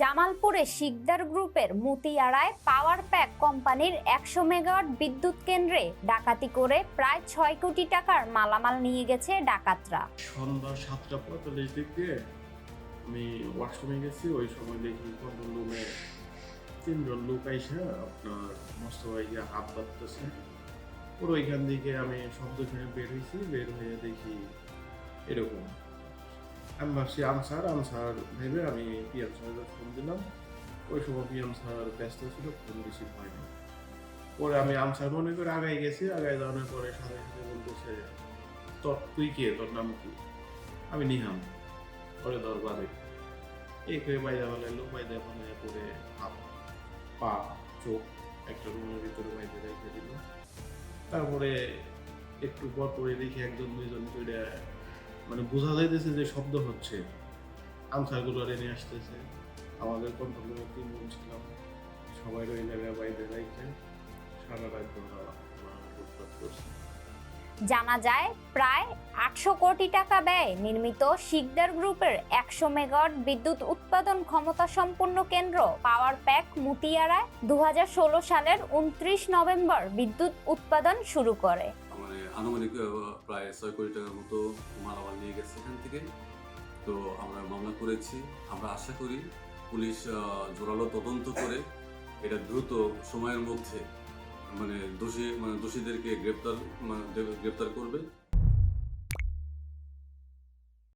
জামালপুরে শিকদার গ্রুপের মতিয়ারায় power pack কোম্পানির একশো মেগাওয়াট বিদ্যুৎ কেন্দ্রে ডাকাতি করে প্রায় ছয় কোটি টাকার মালামাল নিয়ে গেছে ডাকাতরা। সন্ধ্যা সাতটা পঁয়তাল্লিশ দিক দিয়ে আমি ওয়াশরুমে গেছি, ওই সময় দেখি রুমে তিনজন লোক আইসা আপনার মস্ত ভাইকে হাত বাঁধতেছে পুরো ওইখান থেকে আমি শব্দ শুনে বের হয়েছি বের হয়ে দেখি এরকম। আমি ভাবছি আনসার আনসার ভেবে আমি পিএম স্যারের ফোন দিলাম। ওই সময় পিএম স্যার ব্যস্ত ছিল, ফোন রিসিভ হয়নি। পরে আমি আনসার মনে করে আগায় গেছি, আগায় যাওয়ার পরে সাথে সাথে বলতেছে তোর, তুই কে? তোর নাম কি? আমি নিহাম পরে ধর বাদে এই করে বাইরে লোক বাইরে মানে করে হাত, পা, চোখ, একটা রুমের ভিতরে বাইরে রেখে দিল। তারপরে একটু পর পরে দেখি একজন, দুইজন করে মানে বোঝা যাইতেছে যে শব্দ হচ্ছে। আনসারগুলো নিয়ে আসতেছে। আমাদের রুমে তিনজন ছিলাম সবাই ওই জায়গায় বাইরে রেখে সারা রাত করছে। জানা যায়, প্রায় আটশো কোটি টাকা ব্যয় নির্মিত শিকদার গ্রুপের একশো মেগাওয়াট বিদ্যুৎ উৎপাদন ক্ষমতা সম্পন্ন কেন্দ্র পাওয়ার প্যাক মুতিয়ারায় দু সালের উনত্রিশ নভেম্বর বিদ্যুৎ উৎপাদন শুরু করে। মানে আনুমানিক প্রায় ছয় কোটি টাকার মতো মালামাল নিয়ে গেছে এখান থেকে। তো আমরা মামলা করেছি। আমরা আশা করি পুলিশ জোরালো তদন্ত করে এটা দ্রুত সময়ের মধ্যে মানে দোষী মানে দোষীদেরকে গ্রেপ্তার মানে গ্রেপ্তার করবে।